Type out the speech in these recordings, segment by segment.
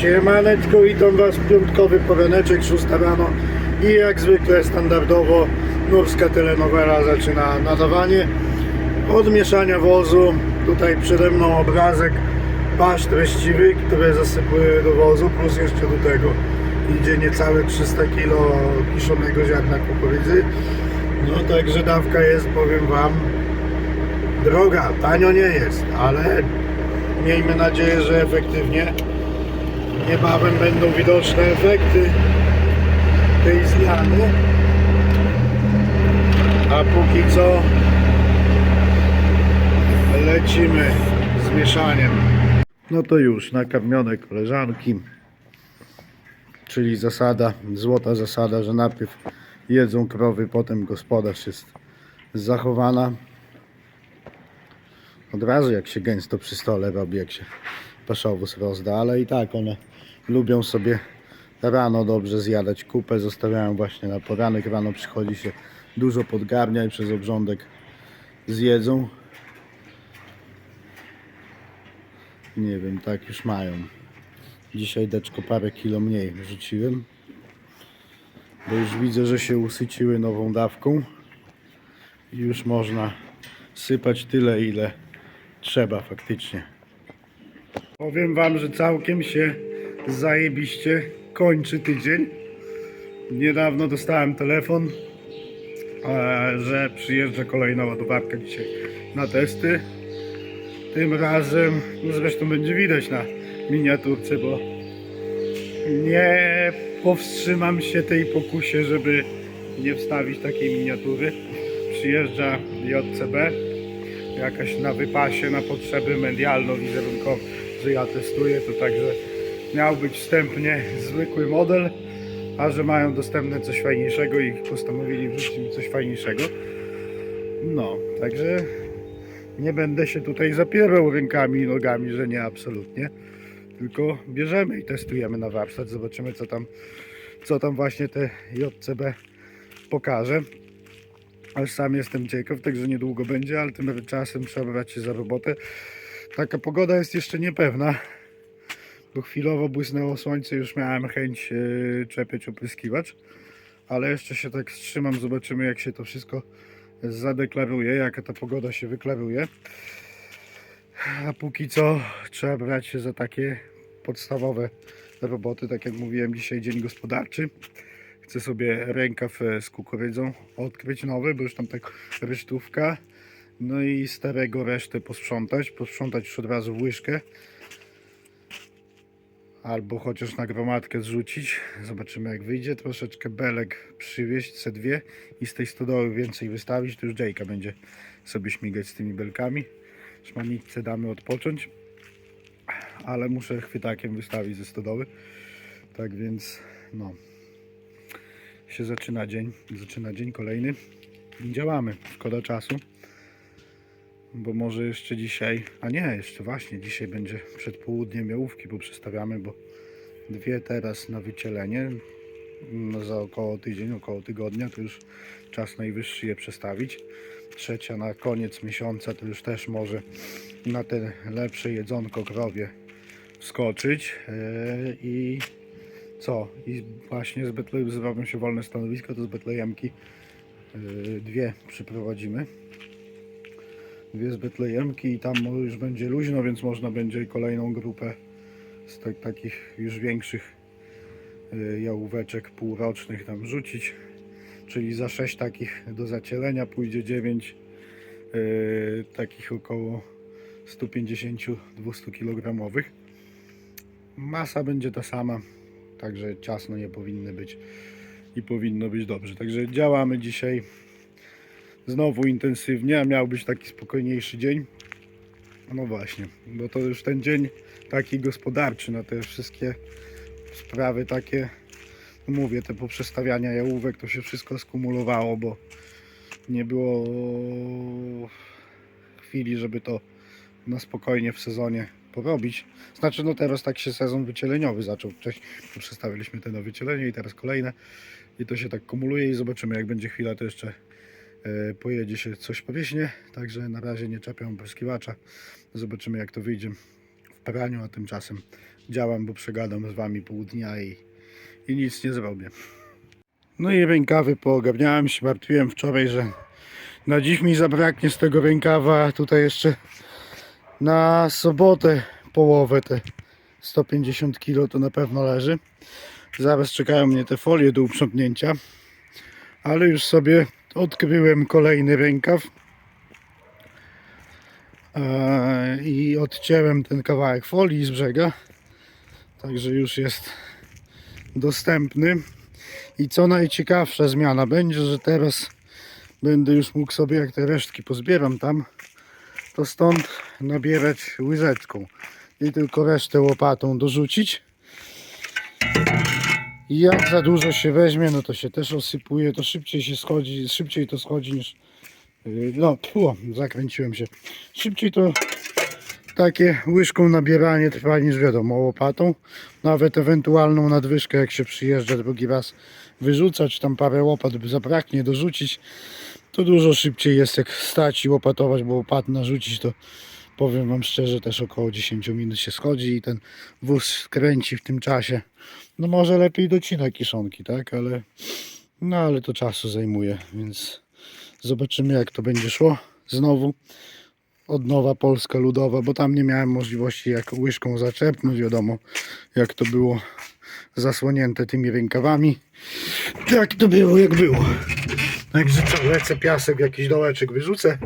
Siemaneczko, witam Was piątkowy poraneczek, 6 rano i jak zwykle standardowo nurska telenowela zaczyna nadawanie od mieszania wozu. Tutaj przede mną obrazek pasz treściwy, które zasypuję do wozu, plus jeszcze do tego idzie niecałe 300 kg kiszonego ziarna kukurydzy. No także dawka jest, powiem Wam, droga, tanio nie jest, ale miejmy nadzieję, że efektywnie. Niebawem będą widoczne efekty tej zmiany. A póki co lecimy z mieszaniem. No to już nakarmione koleżanki. Czyli zasada, złota zasada, że najpierw jedzą krowy, potem gospodarz jest zachowana. Od razu jak się gęsto przy stole robi, jak się paszowóz rozda, ale i tak one lubią sobie rano dobrze zjadać kupę, zostawiają właśnie na poranek, rano przychodzi się dużo podgarnia i przez obrządek zjedzą. Nie wiem, tak już mają. Dzisiaj deczko parę kilo mniej wrzuciłem, bo już widzę, że się usyciły nową dawką i już można sypać tyle, ile trzeba faktycznie. Powiem Wam, że całkiem się zajebiście kończy tydzień. Niedawno dostałem telefon, e, że przyjeżdża kolejna ładowarka dzisiaj na testy. Tym razem, no zresztą będzie widać na miniaturce, bo nie powstrzymam się tej pokusie, żeby nie wstawić takiej miniatury. Przyjeżdża JCB, jakaś na wypasie na potrzeby medialno-wizerunkowe, że ja testuję, to także miał być wstępnie zwykły model, a że mają dostępne coś fajniejszego i postanowili wrzucić mi coś fajniejszego. No, także nie będę się tutaj zapierał rękami i nogami, że nie absolutnie, tylko bierzemy i testujemy na warsztat, zobaczymy co tam, co tam właśnie te JCB pokaże. Aż sam jestem ciekaw, także niedługo będzie, ale tym czasem trzeba brać się za robotę. Taka pogoda jest jeszcze niepewna, bo chwilowo błysnęło słońce, już miałem chęć yy, czepiać opryskiwacz, ale jeszcze się tak wstrzymam, zobaczymy jak się to wszystko zadeklaruje, jaka ta pogoda się wyklaruje. A póki co trzeba brać się za takie podstawowe roboty, tak jak mówiłem, dzisiaj dzień gospodarczy. Chcę sobie rękaw e, z kukurydzą odkryć nowy, bo już tam tak resztówka. No i starego resztę posprzątać. Posprzątać już od razu w łyżkę. Albo chociaż na gromadkę zrzucić. Zobaczymy jak wyjdzie. Troszeczkę belek przywieźć, C2 i z tej stodoły więcej wystawić. To już Jake'a będzie sobie śmigać z tymi belkami. Szmanicce damy odpocząć. Ale muszę chwytakiem wystawić ze stodoły. Tak więc no się zaczyna dzień, zaczyna dzień kolejny. Działamy, szkoda czasu, bo może jeszcze dzisiaj, a nie, jeszcze właśnie dzisiaj będzie przed południem jałówki, bo przestawiamy, bo dwie teraz na wycielenie, no za około tydzień, około tygodnia, to już czas najwyższy je przestawić. Trzecia na koniec miesiąca to już też może na te lepsze jedzonko krowie wskoczyć Yy, i co? I właśnie z Betlejem zrobią się wolne stanowisko, to z Betlejemki yy, dwie przyprowadzimy. Dwie z Betlejemki i tam już będzie luźno, więc można będzie kolejną grupę z tak, takich już większych yy, jałóweczek półrocznych tam rzucić. Czyli za 6 takich do zacielenia pójdzie 9 yy, takich około 150-200 kg. Masa będzie ta sama, Także ciasno nie powinny być i powinno być dobrze. Także działamy dzisiaj znowu intensywnie, a miał być taki spokojniejszy dzień. No właśnie, bo to już ten dzień taki gospodarczy na te wszystkie sprawy takie, no mówię, te poprzestawiania jałówek to się wszystko skumulowało, bo nie było chwili, żeby to na spokojnie w sezonie porobić. Znaczy, no teraz tak się sezon wycieleniowy zaczął. Wcześniej przestawiliśmy te na wycielenie i teraz kolejne. I to się tak kumuluje i zobaczymy, jak będzie chwila, to jeszcze pojedzie się coś powieśnie. Także na razie nie czepiam opryskiwacza. Zobaczymy, jak to wyjdzie w praniu, a tymczasem działam, bo przegadam z wami pół dnia i, i nic nie zrobię. No i rękawy poogarniałem się, martwiłem wczoraj, że na dziś mi zabraknie z tego rękawa, tutaj jeszcze na sobotę połowę te 150 kg to na pewno leży. Zaraz czekają mnie te folie do uprzątnięcia, ale już sobie odkryłem kolejny rękaw Eee, i odcięłem ten kawałek folii z brzega, także już jest dostępny. I co najciekawsza zmiana będzie, że teraz będę już mógł sobie, jak te resztki pozbieram tam, to stąd nabierać łyżeczką i tylko resztę łopatą dorzucić. I jak za dużo się weźmie, no to się też osypuje, to szybciej się schodzi, szybciej to schodzi niż yy, no, tfu, zakręciłem się. Szybciej to takie łyżką nabieranie trwa niż wiadomo łopatą. Nawet ewentualną nadwyżkę jak się przyjeżdża drugi raz wyrzucać, tam parę łopat by zabraknie dorzucić, to dużo szybciej jest jak stać i łopatować, bo łopat narzucić to powiem wam szczerze też około 10 minut się schodzi i ten wóz kręci w tym czasie. No może lepiej docina kiszonki, tak, ale no ale to czasu zajmuje, więc zobaczymy jak to będzie szło znowu odnowa Polska Ludowa, bo tam nie miałem możliwości jak łyżką zaczepnąć, wiadomo jak to było zasłonięte tymi rękawami. Tak to było jak było. Także co, lecę piasek, jakiś dołeczek wyrzucę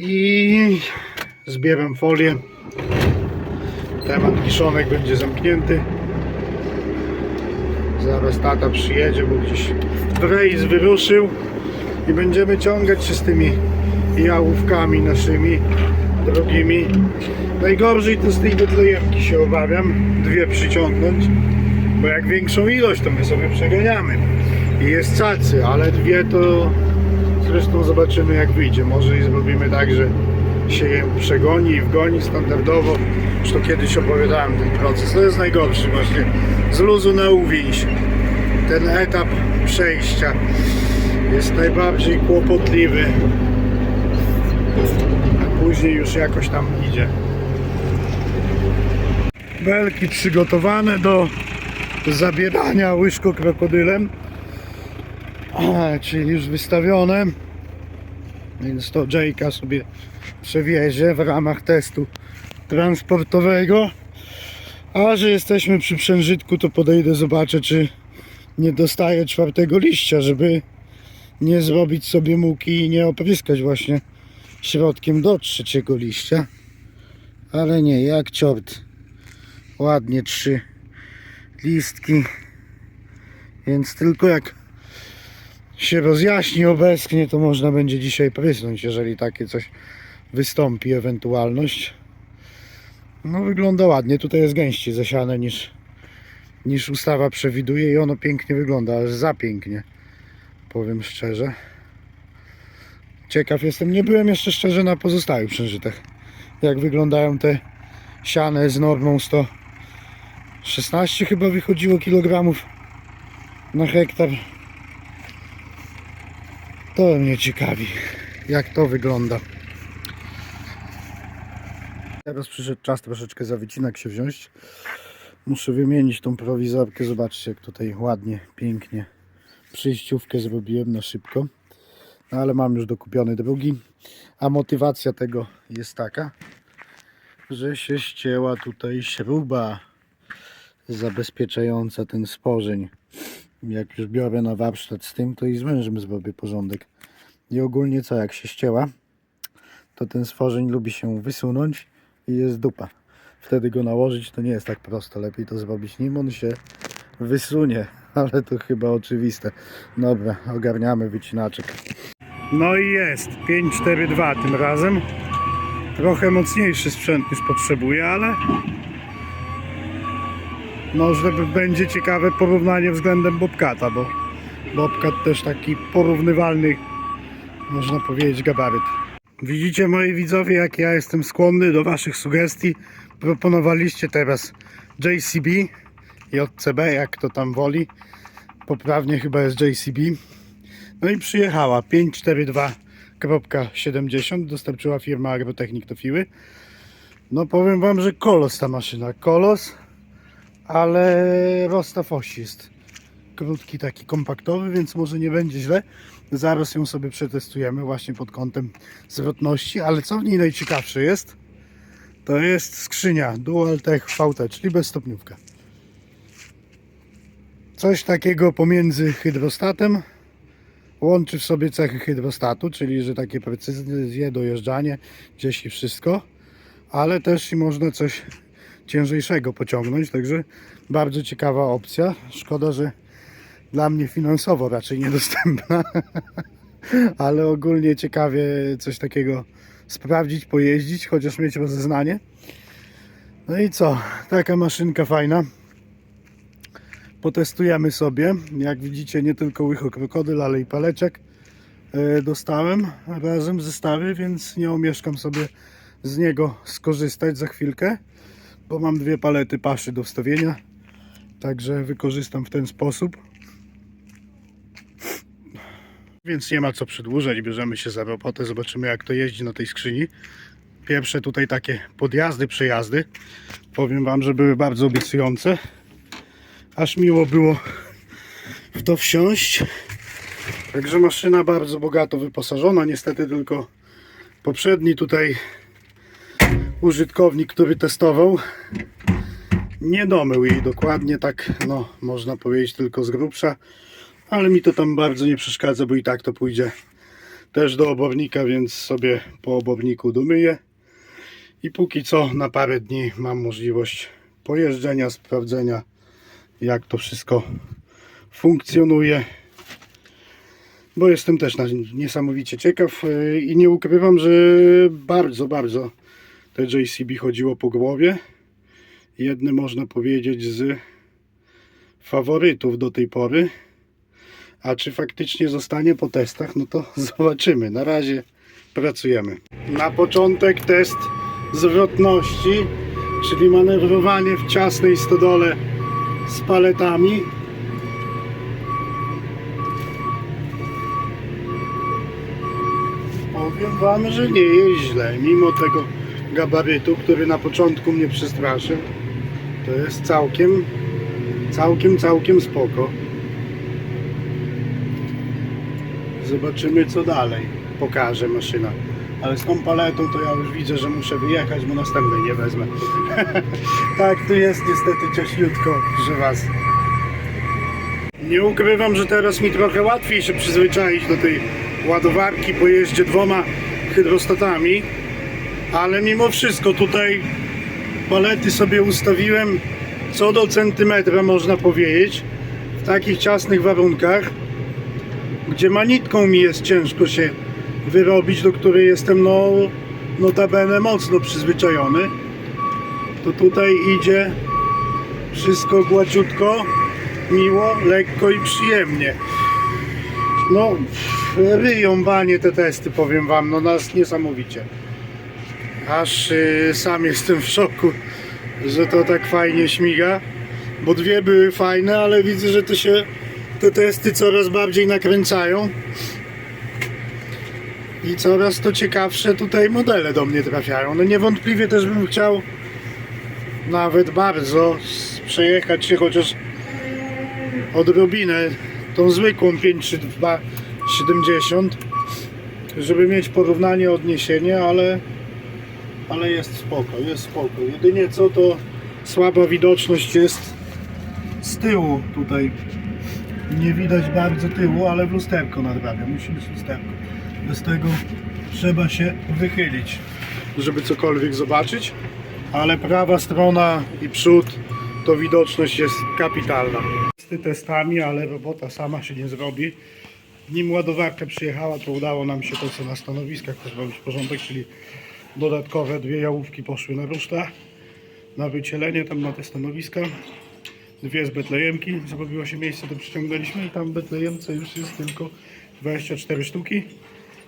i zbieram folię. Temat kiszonek będzie zamknięty. Zaraz tata przyjedzie, bo gdzieś w rejs wyruszył i będziemy ciągać się z tymi jałówkami naszymi drogimi. Najgorzej to z tej betlejemki się obawiam, dwie przyciągnąć, bo jak większą ilość to my sobie przeganiamy i jest cacy, ale dwie to zresztą zobaczymy jak wyjdzie. Może i zrobimy tak, że się je przegoni i wgoni standardowo. Już to kiedyś opowiadałem ten proces. To jest najgorszy właśnie. Z luzu na uwięź. Ten etap przejścia jest najbardziej kłopotliwy. A później już jakoś tam idzie. Belki przygotowane do zabierania łyżko krokodylem. Czyli już wystawione. Więc to Jake'a sobie przewiezie w ramach testu transportowego. A że jesteśmy przy przężytku, to podejdę, zobaczę, czy nie dostaję czwartego liścia, żeby nie zrobić sobie muki i nie opryskać właśnie środkiem do trzeciego liścia. Ale nie, jak ciort. Ładnie trzy listki. Więc tylko jak się rozjaśni, obesknie, to można będzie dzisiaj prysnąć, jeżeli takie coś wystąpi, ewentualność. No wygląda ładnie, tutaj jest gęściej zasiane niż, niż ustawa przewiduje i ono pięknie wygląda, aż za pięknie, powiem szczerze. Ciekaw jestem, nie byłem jeszcze szczerze na pozostałych przężytach, jak wyglądają te siane z normą 116 chyba wychodziło kilogramów na hektar. To mnie ciekawi, jak to wygląda. Teraz przyszedł czas troszeczkę za wycinek się wziąć. Muszę wymienić tą prowizorkę. Zobaczcie, jak tutaj ładnie, pięknie przyjściówkę zrobiłem na szybko. No ale mam już dokupiony drugi. A motywacja tego jest taka, że się ścięła tutaj śruba zabezpieczająca ten sporzeń jak już biorę na warsztat z tym, to i z mężem zrobię porządek. I ogólnie co, jak się ścięła, to ten stworzeń lubi się wysunąć i jest dupa. Wtedy go nałożyć to nie jest tak prosto. Lepiej to zrobić nim on się wysunie, ale to chyba oczywiste. Dobra, ogarniamy wycinaczek. No i jest, 542 tym razem. Trochę mocniejszy sprzęt już potrzebuję, ale może b- będzie ciekawe porównanie względem Bobcata, bo Bobcat też taki porównywalny, można powiedzieć, gabaryt. Widzicie moi widzowie, jak ja jestem skłonny do Waszych sugestii. Proponowaliście teraz JCB, JCB, jak to tam woli. Poprawnie chyba jest JCB. No i przyjechała 542.70, dostarczyła firma Agrotechnik do Fiły. No powiem wam, że kolos ta maszyna. Kolos, ale rozstaw osi jest krótki, taki kompaktowy, więc może nie będzie źle. Zaraz ją sobie przetestujemy właśnie pod kątem zwrotności, ale co w niej najciekawsze jest, to jest skrzynia Dual Tech VT, czyli bezstopniówka. Coś takiego pomiędzy hydrostatem, łączy w sobie cechy hydrostatu, czyli że takie precyzje, dojeżdżanie, gdzieś i wszystko, ale też i można coś ciężejszego pociągnąć, także bardzo ciekawa opcja. Szkoda, że dla mnie finansowo raczej niedostępna, ale ogólnie ciekawie coś takiego sprawdzić, pojeździć, chociaż mieć rozeznanie. No i co, taka maszynka fajna. Potestujemy sobie. Jak widzicie, nie tylko łycho krokodyl, ale i paleczek e, dostałem razem w zestawie, więc nie omieszkam sobie z niego skorzystać za chwilkę, bo mam dwie palety paszy do wstawienia, także wykorzystam w ten sposób. Więc nie ma co przedłużać, bierzemy się za robotę, zobaczymy jak to jeździ na tej skrzyni. Pierwsze tutaj takie podjazdy, przejazdy. Powiem Wam, że były bardzo obiecujące. Aż miło było w to wsiąść. Także maszyna bardzo bogato wyposażona. Niestety tylko poprzedni tutaj użytkownik, który testował, nie domył jej dokładnie, tak no można powiedzieć tylko z grubsza, ale mi to tam bardzo nie przeszkadza, bo i tak to pójdzie też do obornika, więc sobie po oborniku domyję. I póki co na parę dni mam możliwość pojeżdżenia, sprawdzenia jak to wszystko funkcjonuje. Bo jestem też niesamowicie ciekaw yy, i nie ukrywam, że bardzo, bardzo te JCB chodziło po głowie. Jedny można powiedzieć z faworytów do tej pory. A czy faktycznie zostanie po testach, no to zobaczymy. Na razie pracujemy. Na początek test zwrotności, czyli manewrowanie w ciasnej stodole z paletami. Powiem Wam, że nie jest źle, mimo tego gabarytu, który na początku mnie przestraszył. To jest całkiem, całkiem, całkiem spoko. Zobaczymy co dalej. Pokaże maszyna. Ale z tą paletą to ja już widzę, że muszę wyjechać, bo następnej nie wezmę. tak, tu jest niestety cieśniutko, że was. Nie ukrywam, że teraz mi trochę łatwiej się przyzwyczaić do tej ładowarki po jeździe dwoma hydrostatami, ale mimo wszystko tutaj palety sobie ustawiłem co do centymetra można powiedzieć w takich ciasnych warunkach gdzie manitką mi jest ciężko się wyrobić, do której jestem no notabene mocno przyzwyczajony to tutaj idzie wszystko gładziutko, miło, lekko i przyjemnie. No, ryją banie te testy, powiem wam, no nas niesamowicie. Aż y, sam jestem w szoku, że to tak fajnie śmiga, bo dwie były fajne, ale widzę, że to się te testy coraz bardziej nakręcają. I coraz to ciekawsze tutaj modele do mnie trafiają. No niewątpliwie też bym chciał nawet bardzo przejechać się chociaż odrobinę tą zwykłą 532 70 żeby mieć porównanie, odniesienie, ale ale jest spoko, jest spoko. Jedynie co to słaba widoczność jest z tyłu tutaj. Nie widać bardzo tyłu, ale w lusterko nadrabia. Musi być lusterko. Bez tego trzeba się wychylić, żeby cokolwiek zobaczyć. Ale prawa strona i przód to widoczność jest kapitalna. Z testami, ale robota sama się nie zrobi. Nim ładowarka przyjechała, to udało nam się to, co na stanowiskach też robić porządek, czyli dodatkowe dwie jałówki poszły na ruszta, na wycielenie tam na te stanowiska. Dwie z betlejemki, zrobiło się miejsce, to przyciągnęliśmy i tam w betlejemce już jest tylko 24 sztuki.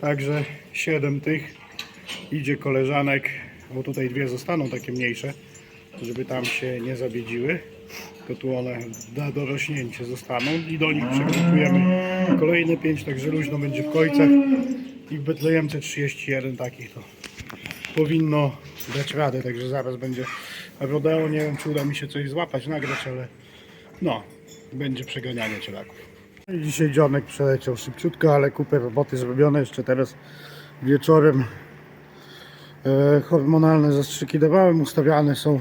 Także 7 tych idzie koleżanek, bo tutaj dwie zostaną takie mniejsze, żeby tam się nie zabiedziły. To tu one na dorośnięcie zostaną i do nich przekupujemy kolejne 5, także luźno będzie w końcach i w Betlejemce 31 takich to powinno dać radę, także zaraz będzie rodeo. Nie wiem, czy uda mi się coś złapać, nagrać, ale no, będzie przeganianie cielaków. No Dzisiaj dzionek przeleciał szybciutko, ale kupę roboty zrobione. Jeszcze teraz wieczorem e, hormonalne zastrzyki dawałem. Ustawiane są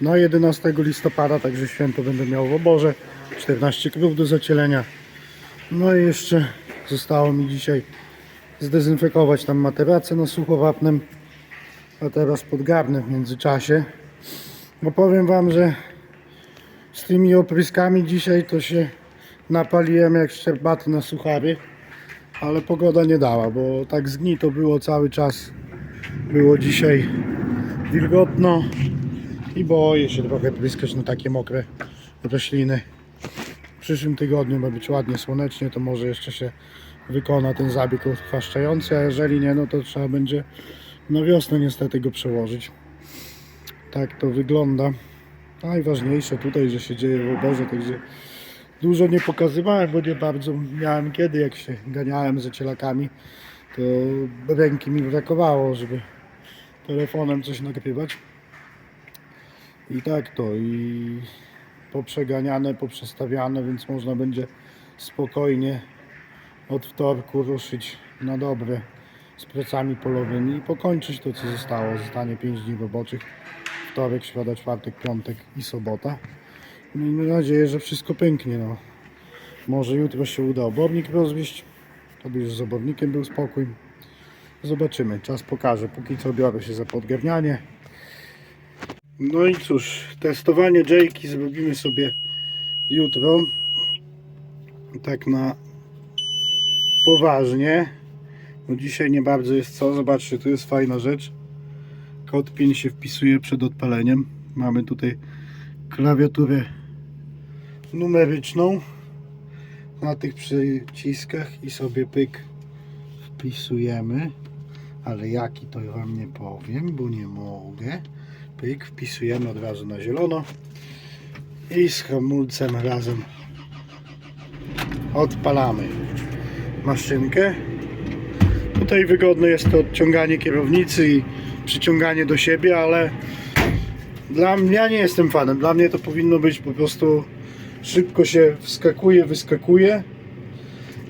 na 11 listopada, także święto będę miał w oborze. 14 krów do zacielenia. No i jeszcze zostało mi dzisiaj zdezynfekować tam materacę na suchowapnem, a teraz podgarnę w międzyczasie. Bo powiem Wam, że z tymi opryskami dzisiaj to się napaliłem jak szczerbaty na suchary, ale pogoda nie dała, bo tak zgnito było cały czas. Było dzisiaj wilgotno i boję się trochę pryskać na takie mokre rośliny. W przyszłym tygodniu ma być ładnie słonecznie, to może jeszcze się wykona ten zabieg odchwaszczający, a jeżeli nie, no to trzeba będzie na wiosnę niestety go przełożyć. Tak to wygląda. Najważniejsze tutaj, że się dzieje w oborze, także dużo nie pokazywałem, bo nie bardzo miałem kiedy, jak się ganiałem za cielakami, to ręki mi brakowało, żeby telefonem coś nagrywać. I tak to, i poprzeganiane, poprzestawiane, więc można będzie spokojnie od wtorku ruszyć na dobre z pracami polowymi i pokończyć to, co zostało. Zostanie 5 dni roboczych. Wtorek, środa, czwartek, piątek i sobota. Miejmy nadzieję, że wszystko pęknie. No. Może jutro się uda obornik rozwieść. To by już z obornikiem był spokój. Zobaczymy, czas pokaże. Póki co biorę się za podgarnianie. No i cóż, testowanie Jayki zrobimy sobie jutro. Tak na poważnie. Bo dzisiaj nie bardzo jest co. Zobaczcie, tu jest fajna rzecz. Kod PIN się wpisuje przed odpaleniem. Mamy tutaj klawiaturę numeryczną na tych przyciskach i sobie pyk wpisujemy. Ale jaki to wam nie powiem, bo nie mogę. Pyk, wpisujemy od razu na zielono i z hamulcem razem odpalamy maszynkę. Tutaj wygodne jest to odciąganie kierownicy i przyciąganie do siebie, ale dla mnie, ja nie jestem fanem. Dla mnie to powinno być po prostu szybko się wskakuje, wyskakuje.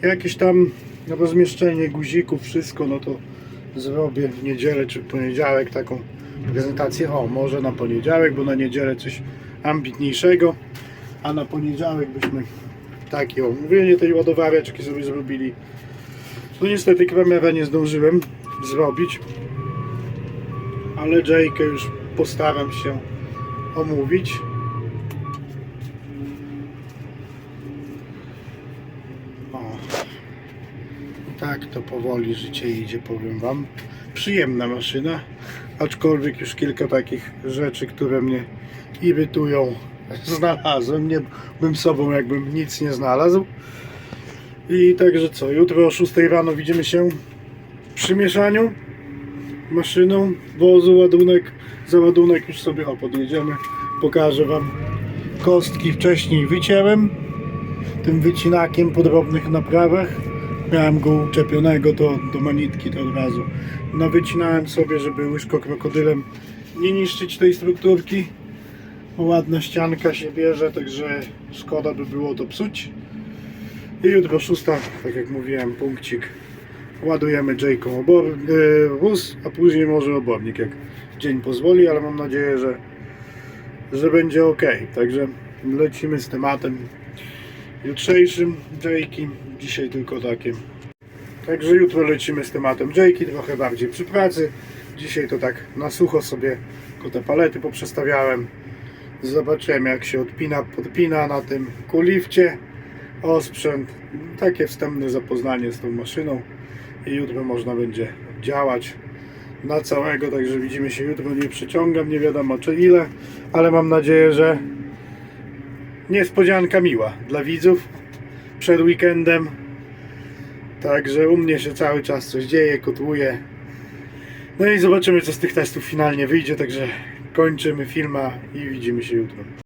Jakieś tam rozmieszczenie guzików, wszystko, no to zrobię w niedzielę czy w poniedziałek taką prezentację. O, może na poniedziałek, bo na niedzielę coś ambitniejszego, a na poniedziałek byśmy takie omówienie tej ładowareczki sobie zrobili. No niestety kamerę nie zdążyłem zrobić, ale Jaykę już postaram się omówić. O, tak to powoli życie idzie, powiem Wam. Przyjemna maszyna, aczkolwiek już kilka takich rzeczy, które mnie irytują, znalazłem. Nie bym sobą, jakbym nic nie znalazł. I także co, jutro o 6 rano widzimy się przy mieszaniu maszyną, wozu, ładunek, za ładunek już sobie o, podjedziemy. Pokażę Wam kostki wcześniej wycięłem tym wycinakiem po drobnych naprawach. Miałem go uczepionego do, do manitki to od razu. Nawycinałem sobie, żeby łyżko krokodylem nie niszczyć tej strukturki. Ładna ścianka się bierze, także szkoda by było to psuć. I jutro szósta, tak jak mówiłem, punkcik. Ładujemy Jayką yy, wóz, a później może obornik, jak dzień pozwoli, ale mam nadzieję, że, że będzie ok. Także lecimy z tematem jutrzejszym Jayki. Dzisiaj tylko takie. Także jutro lecimy z tematem Jayki, trochę bardziej przy pracy. Dzisiaj to tak na sucho sobie te palety poprzestawiałem. Zobaczymy jak się odpina, podpina na tym kulifcie osprzęt. Takie wstępne zapoznanie z tą maszyną i jutro można będzie działać na całego, także widzimy się jutro, nie przeciągam, nie wiadomo czy ile, ale mam nadzieję, że niespodzianka miła dla widzów przed weekendem. Także u mnie się cały czas coś dzieje, kotłuje. No i zobaczymy co z tych testów finalnie wyjdzie, także kończymy filma i widzimy się jutro.